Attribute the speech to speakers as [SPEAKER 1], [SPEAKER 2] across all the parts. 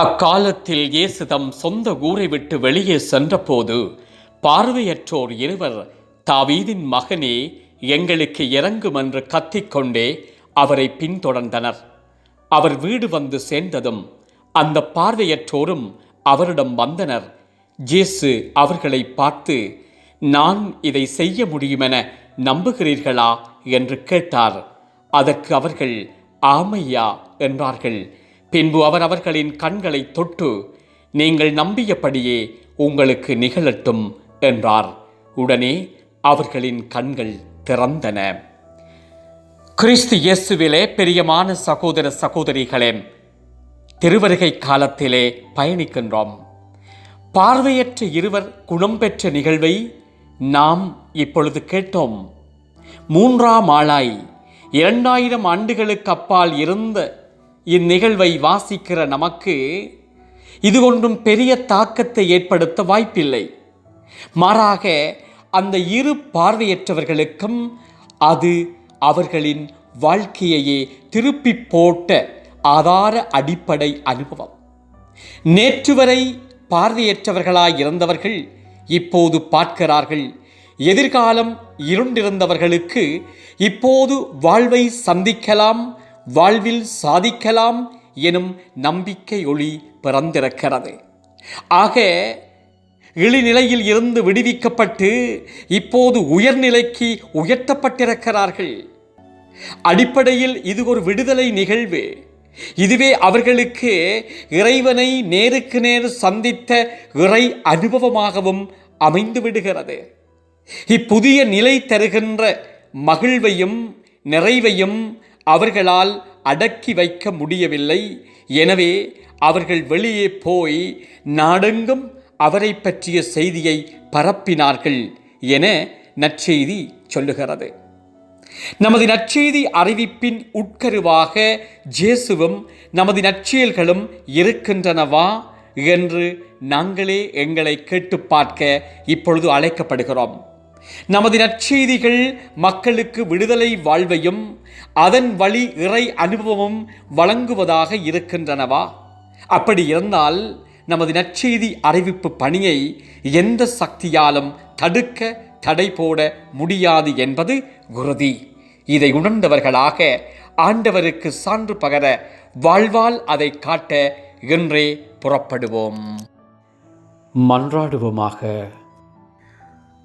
[SPEAKER 1] அக்காலத்தில் இயேசு தம் சொந்த ஊரை விட்டு வெளியே சென்றபோது பார்வையற்றோர் இருவர் தாவீதின் மகனே எங்களுக்கு இறங்கும் என்று கத்திக்கொண்டே அவரை பின்தொடர்ந்தனர். அவர் வீடு வந்து சேர்ந்ததும் அந்த பார்வையற்றோரும் அவரிடம் வந்தனர். இயேசு அவர்களை பார்த்து நான் இதை செய்ய முடியுமென நம்புகிறீர்களா? என்று கேட்டார். அதற்கு அவர்கள் ஆமையா? என்றார்கள். பின்பு அவர் அவர்களின் கண்களை தொட்டு நீங்கள் நம்பியபடியே உங்களுக்கு நிகழட்டும் என்றார். உடனே அவர்களின் கண்கள் திறந்தன. கிறிஸ்து இயேசுவிலே பெரியமான சகோதர சகோதரிகளே திருவருகை காலத்திலே பயணிக்கின்றோம். பார்வையற்ற இருவர் குணம் பெற்ற நிகழ்வை நாம் இப்பொழுது கேட்டோம். மூன்றாம் ஆளாய் இரண்டாயிரம் ஆண்டுகளுக்கு அப்பால் இருந்த இந்நிகழ்வை வாசிக்கிற நமக்கு இது ஒன்றும் பெரிய தாக்கத்தை ஏற்படுத்த வாய்ப்பில்லை. மாறாக அந்த இரு பார்வையற்றவர்களுக்கும் அது அவர்களின் வாழ்க்கையையே திருப்பி போட்ட ஆதார அடிப்படை அனுபவம். நேற்று வரை பார்வையற்றவர்களாய் இருந்தவர்கள் இப்போது பார்க்கிறார்கள். எதிர்காலம் இருண்டிருந்தவர்களுக்கு இப்போது வாழ்வை சந்திக்கலாம் வாழ்வில் சாதிக்கலாம் எனும் நம்பிக்கை ஒளி பிறந்திருக்கிறது. ஆக இழிநிலையில் இருந்து விடுவிக்கப்பட்டு இப்போது உயர்நிலைக்கு உயர்த்தப்பட்டிருக்கிறார்கள். அடிப்படையில் இது ஒரு விடுதலை நிகழ்வு. இதுவே அவர்களுக்கு இறைவனை நேருக்கு நேர் சந்தித்த இறை அனுபவமாகவும் அமைந்து விடுகிறது. இப்புதிய நிலை தருகின்ற மகிழ்வையும் நிறைவையும் அவர்களால் அடக்கி வைக்க முடியவில்லை. எனவே அவர்கள் வெளியே போய் நாடெங்கும் அவரை பற்றிய செய்தியை பரப்பினார்கள் என நற்செய்தி சொல்லுகிறது. நமது நற்செய்தி அறிவிப்பின் உட்கருவாக ஜேசுவும் நமது நற்செயல்களும் இருக்கின்றனவா என்று நாங்களே எங்களை கேட்டு பார்க்க இப்பொழுது அழைக்கப்படுகிறோம். நமது நற்செய்திகள் மக்களுக்கு விடுதலை வாழ்வையும் அதன் வழி இறை அனுபவமும் வழங்குவதாக இருக்கின்றனவா? அப்படி இருந்தால் நமது நற்செய்தி அறிவிப்பு பணியை எந்த சக்தியாலும் தடுக்க தடை போட முடியாது என்பது உறுதி. இதை உணர்ந்தவர்களாக ஆண்டவருக்கு சான்று பகர வாழ்வால் அதை காட்ட இன்றே புறப்படுவோம். மன்றாடுவோமாக.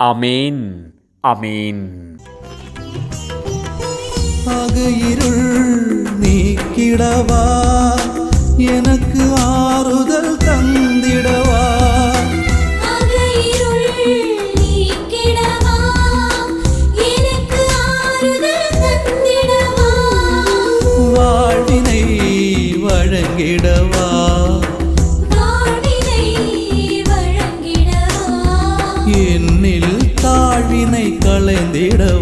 [SPEAKER 1] அமேன் அமேன்
[SPEAKER 2] இருள் நீக்கிடவா? எனக்கு ஆறு வழங்கிடவா